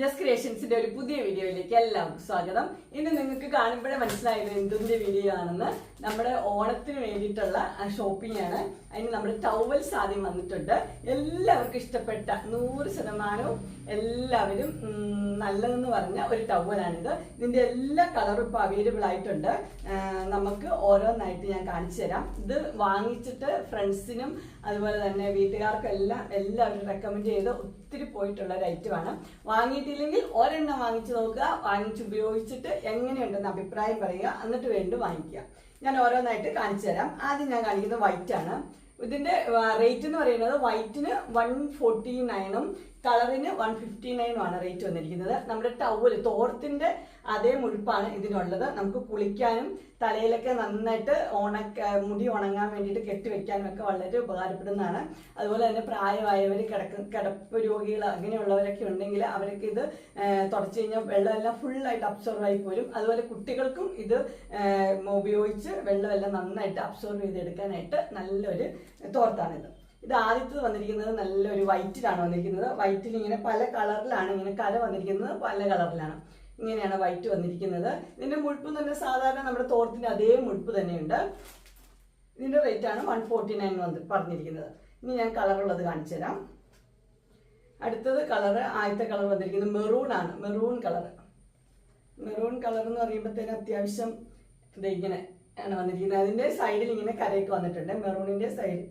Just ക്രിയേഷൻസിന്റെ ഒരു പുതിയ വീഡിയോയിലേക്ക് എല്ലാവർക്കും സ്വാഗതം. ഇന്ന് നിങ്ങൾക്ക് കാണുമ്പോഴേ മനസ്സിലായത് എന്തിന്റെ വീഡിയോ ആണെന്ന് നമ്മുടെ ഓണത്തിന് വേണ്ടിയിട്ടുള്ള ഷോപ്പിംഗ് ആണ് അതിന് നമ്മുടെ ടവൽസ് ആദ്യം വന്നിട്ടുണ്ട്. എല്ലാവർക്കും ഇഷ്ടപ്പെട്ട നൂറ് ശതമാനവും എല്ലാവരും നല്ലതെന്ന് പറഞ്ഞ ഒരു ടവലാണിത് ഇതിന്റെ എല്ലാ കളറും ഇപ്പോൾ അവൈലബിൾ ആയിട്ടുണ്ട്. നമുക്ക് ഓരോന്നായിട്ട് ഞാൻ കാണിച്ചു തരാം. ഇത് വാങ്ങിച്ചിട്ട് ഫ്രണ്ട്സിനും അതുപോലെ തന്നെ വീട്ടുകാർക്കും എല്ലാം എല്ലാവരും റെക്കമെൻഡ് ചെയ്ത് ഒത്തിരി പോയിട്ടുള്ള ഒരു ഐറ്റമാണ് വാങ്ങിയിട്ടില്ലെങ്കിൽ ഒരെണ്ണം വാങ്ങിച്ചു നോക്കുക വാങ്ങിച്ച് ഉപയോഗിച്ചിട്ട് എങ്ങനെയുണ്ടെന്ന് അഭിപ്രായം പറയുക എന്നിട്ട് വീണ്ടും വാങ്ങിക്കുക. ഞാൻ ഓരോന്നായിട്ട് കാണിച്ചു തരാം. ആദ്യം ഞാൻ കാണിക്കുന്നത് വൈറ്റ് ആണ്. ഇതിന്റെ റേറ്റ് എന്ന് പറയുന്നത് വൈറ്റിന് വൺ ഫോർട്ടി നയനും കളറിന് വൺ ഫിഫ്റ്റി നയൻ ആണ് റേറ്റ് വന്നിരിക്കുന്നത്. നമ്മുടെ ടവൽ തോർത്തിന്റെ അതേ മുഴുപ്പാണ് ഇതിനുള്ളത്. നമുക്ക് കുളിക്കാനും തലയിലൊക്കെ നന്നായിട്ട് ഉണക്ക മുടി ഉണങ്ങാൻ വേണ്ടിയിട്ട് കെട്ടിവെക്കാനും ഒക്കെ വളരെ ഉപകാരപ്പെടുന്നതാണ്. അതുപോലെ തന്നെ പ്രായമായവർ കിടക്ക കിടപ്പ് രോഗികൾ അങ്ങനെയുള്ളവരൊക്കെ ഉണ്ടെങ്കിൽ അവരൊക്കെ ഇത് തുടച്ചു കഴിഞ്ഞാൽ വെള്ളമെല്ലാം ഫുള്ളായിട്ട് അബ്സോർവ് ആയി പോരും. അതുപോലെ കുട്ടികൾക്കും ഇത് ഉപയോഗിച്ച് വെള്ളമെല്ലാം നന്നായിട്ട് അബ്സോർവ് ചെയ്തെടുക്കാനായിട്ട് നല്ലൊരു തോർത്താണിത് ഇത് ആദ്യത്തെ വന്നിരിക്കുന്നത് നല്ലൊരു വൈറ്റിലാണ് വന്നിരിക്കുന്നത്. വൈറ്റിൽ ഇങ്ങനെ പല കളറിലാണ് ഇങ്ങനെ കല വന്നിരിക്കുന്നത്. പല കളറിലാണ് ഇങ്ങനെയാണ് വൈറ്റ് വന്നിരിക്കുന്നത്. ഇതിന്റെ മുഴുപ്പ് തന്നെ സാധാരണ നമ്മുടെ തോർത്തിന്റെ അതേ മുഴുപ്പ് തന്നെയുണ്ട്. ഇതിന്റെ റേറ്റ് ആണ് വൺ ഫോർട്ടി നയൻ വന്ന് പറഞ്ഞിരിക്കുന്നത്. ഇനി ഞാൻ കളറുള്ളത് കാണിച്ചു തരാം. അടുത്തത് കളറ് ആദ്യത്തെ കളർ വന്നിരിക്കുന്നത് മെറൂൺ ആണ്. മെറൂൺ കളർ മെറൂൺ കളർ എന്ന് പറയുമ്പോഴത്തേന് അത്യാവശ്യം ഇത് ഇങ്ങനെ ആണ് വന്നിരിക്കുന്നത്. അതിന്റെ സൈഡിൽ ഇങ്ങനെ കരയൊക്കെ വന്നിട്ടുണ്ട്. മെറൂണിന്റെ സൈഡ്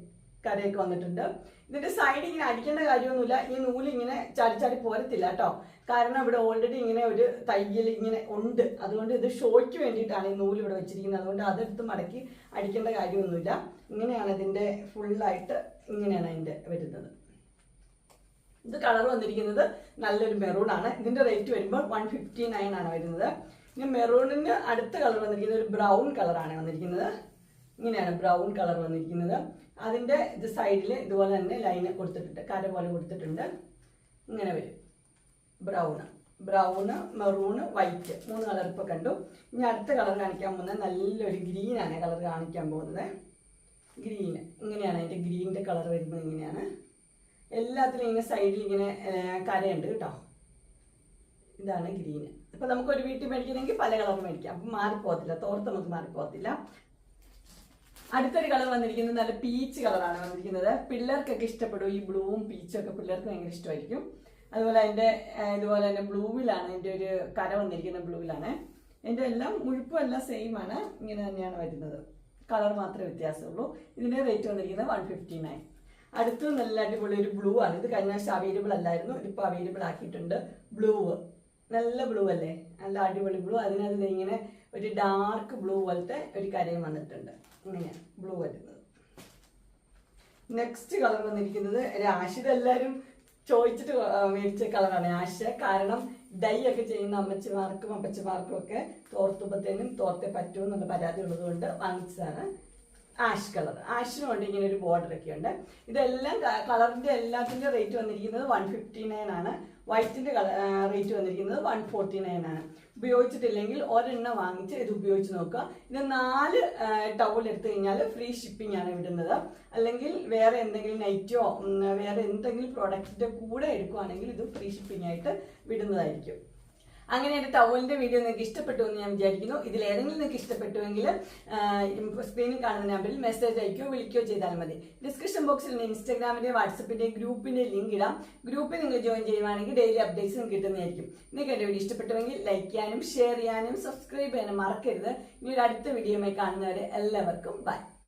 കരയൊക്കെ വന്നിട്ടുണ്ട്. ഇതിന്റെ സൈഡ് ഇങ്ങനെ അടിക്കേണ്ട കാര്യമൊന്നുമില്ല. ഈ നൂൽ ഇങ്ങനെ ചാടി ചാടി പോരത്തില്ല കേട്ടോ കാരണം ഇവിടെ ഓൾറെഡി ഇങ്ങനെ ഒരു തയ്യൽ ഇങ്ങനെ ഉണ്ട്. അതുകൊണ്ട് ഇത് ഷോയ്ക്ക് വേണ്ടിയിട്ടാണ് ഈ നൂൽ ഇവിടെ വെച്ചിരിക്കുന്നത്. അതുകൊണ്ട് അതെടുത്ത് മടക്കി അടിക്കേണ്ട കാര്യമൊന്നുമില്ല. ഇങ്ങനെയാണ് ഇതിന്റെ ഫുള്ളായിട്ട് ഇങ്ങനെയാണ് അതിന്റെ വരുന്നത്. ഇത് കളർ വന്നിരിക്കുന്നത് നല്ലൊരു മെറൂൺ ആണ്. ഇതിന്റെ റേറ്റ് വരുമ്പോൾ വൺ ഫിഫ്റ്റി നയൻ ആണ് വരുന്നത്. ഇനി മെറൂണിന് അടുത്ത കളർ വന്നിരിക്കുന്നത് ഒരു ബ്രൗൺ കളറാണ് വന്നിരിക്കുന്നത്. ഇങ്ങനെയാണ് ബ്രൗൺ കളർ വന്നിരിക്കുന്നത്. അതിന്റെ ഇത് സൈഡിൽ ഇതുപോലെ തന്നെ ലൈൻ കൊടുത്തിട്ടുണ്ട്. കര പോലെ കൊടുത്തിട്ടുണ്ട്. ഇങ്ങനെ വരും. ബ്രൗണ് ബ്രൗണ് മെറൂണ് വൈറ്റ് മൂന്ന് കളർ ഇപ്പോൾ കണ്ടു. ഇനി അടുത്ത കളർ കാണിക്കാൻ പോകുന്നത് നല്ലൊരു ഗ്രീനാണ് കളർ കാണിക്കാൻ പോകുന്നത്. ഗ്രീൻ ഇങ്ങനെയാണ് അതിന്റെ ഗ്രീനിന്റെ കളർ വരുന്നത് ഇങ്ങനെയാണ്. എല്ലാത്തിലും ഇങ്ങനെ സൈഡിൽ ഇങ്ങനെ കരയുണ്ട് കേട്ടോ. ഇതാണ് ഗ്രീന് ഇപ്പൊ നമുക്ക് ഒരു വീട്ടിൽ മേടിക്കണമെങ്കിൽ പല കളർ മേടിക്കാം. അപ്പൊ മാറിപ്പോകത്തില്ല. തോർത്ത് നമുക്ക് മാറിപ്പോകത്തില്ല. അടുത്തൊരു കളർ വന്നിരിക്കുന്നത് നല്ല പീച്ച് കളറാണ് വന്നിരിക്കുന്നത്. പിള്ളേർക്കൊക്കെ ഇഷ്ടപ്പെടും ഈ ബ്ലൂവും പീച്ചും ഒക്കെ പിള്ളേർക്ക് ഭയങ്കര ഇഷ്ടമായിരിക്കും. അതുപോലെ അതിന്റെ ഇതുപോലെ തന്നെ ബ്ലൂവിലാണ് എന്റെ ഒരു കര വന്നിരിക്കുന്നത് ബ്ലൂവിലാണ് എന്റെ എല്ലാം മുഴുപ്പും എല്ലാം സെയിം ആണ്. ഇങ്ങനെ തന്നെയാണ് വരുന്നത്. കളർ മാത്രമേ വ്യത്യാസമുള്ളൂ. ഇതിന്റെ റേറ്റ് വന്നിരിക്കുന്നത് വൺ ഫിഫ്റ്റി നയൻ അടുത്ത് നല്ല അടിപൊളി ഒരു ബ്ലൂ ആണ്. ഇത് കഴിഞ്ഞ പ്രാവശ്യം അവൈലബിൾ അല്ലായിരുന്നു. ഇതിപ്പോൾ അവൈലബിൾ ആക്കിയിട്ടുണ്ട്. ബ്ലൂ നല്ല ബ്ലൂ അല്ലേ? നല്ല അടിപൊളി ബ്ലൂ അതിനകത്ത് ഇങ്ങനെ ഒരു ഡാർക്ക് ബ്ലൂ പോലത്തെ ഒരു കരയും വന്നിട്ടുണ്ട്. ഇങ്ങനെയാണ് ബ്ലൂ വരുന്നത് നെക്സ്റ്റ് കളർ വന്നിരിക്കുന്നത് രാശി. ഇതെല്ലാവരും ചോദിച്ചിട്ട് മേടിച്ച കളറാണ് ആശ കാരണം ഡൈ ഒക്കെ ചെയ്യുന്ന അമ്മച്ചിമാർക്കും അപ്പച്ചിമാർക്കും ഒക്കെ തോർത്തുമ്പത്തേനും തോർത്തേ പറ്റുമെന്നുള്ള പരാതി ഉള്ളതുകൊണ്ട് വാങ്ങിച്ചതാണ്. ആഷ് കളർ ആഷിന് കൊണ്ട് ഇങ്ങനെ ഒരു ബോർഡർ ഒക്കെ ഉണ്ട്. ഇതെല്ലാം കളറിന്റെ എല്ലാത്തിന്റെ റേറ്റ് വന്നിരിക്കുന്നത് വൺ ഫിഫ്റ്റി നയൻ ആണ് വൈറ്റിന്റെ റേറ്റ് വന്നിരിക്കുന്നത് വൺ ഫോർട്ടി നയൻ ആണ്. ഉപയോഗിച്ചിട്ടില്ലെങ്കിൽ ഒരെണ്ണം വാങ്ങിച്ച് ഇത് ഉപയോഗിച്ച് നോക്കുക. ഇത് നാല് ടവൽ എടുത്തു കഴിഞ്ഞാൽ ഫ്രീ ഷിപ്പിംഗ് ആണ് വിടുന്നത് അല്ലെങ്കിൽ വേറെ എന്തെങ്കിലും നൈറ്റോ വേറെ എന്തെങ്കിലും പ്രോഡക്റ്റിന്റെ കൂടെ എടുക്കുവാണെങ്കിൽ ഇത് ഫ്രീ ഷിപ്പിംഗ് ആയിട്ട് വിടുന്നതായിരിക്കും. അങ്ങനെ എന്റെ ടൗലിന്റെ വീഡിയോ നിങ്ങൾക്ക് ഇഷ്ടപ്പെട്ടു എന്ന് ഞാൻ വിചാരിക്കുന്നു. ഇതിൽ ഏതെങ്കിലും നിങ്ങൾക്ക് ഇഷ്ടപ്പെട്ടുവെങ്കിൽ സ്ക്രീനിൽ കാണുന്ന നമ്പറിൽ മെസ്സേജ് അയക്കുകയോ വിളിക്കുകയോ ചെയ്താൽ മതി. ഡിസ്ക്രിപ്ഷൻ ബോക്സിൽ ഇൻസ്റ്റാഗ്രാമിന്റെ വാട്സപ്പിന്റെ ഗ്രൂപ്പിന്റെ ലിങ്ക് ഇടാം. ഗ്രൂപ്പിൽ നിങ്ങൾ ജോയിൻ ചെയ്യുവാണെങ്കിൽ ഡെയിലി അപ്ഡേറ്റ്സും കിട്ടുന്നതായിരിക്കും. നിങ്ങൾക്ക് എന്റെ വീഡിയോ ഇഷ്ടപ്പെട്ടുവെങ്കിൽ ലൈക്ക് ചെയ്യാനും ഷെയർ ചെയ്യാനും സബ്സ്ക്രൈബ് ചെയ്യാനും മറക്കരുത്. ഇനി ഒരു അടുത്ത വീഡിയോയുമായി കാണുന്നവരെ എല്ലാവർക്കും ബൈ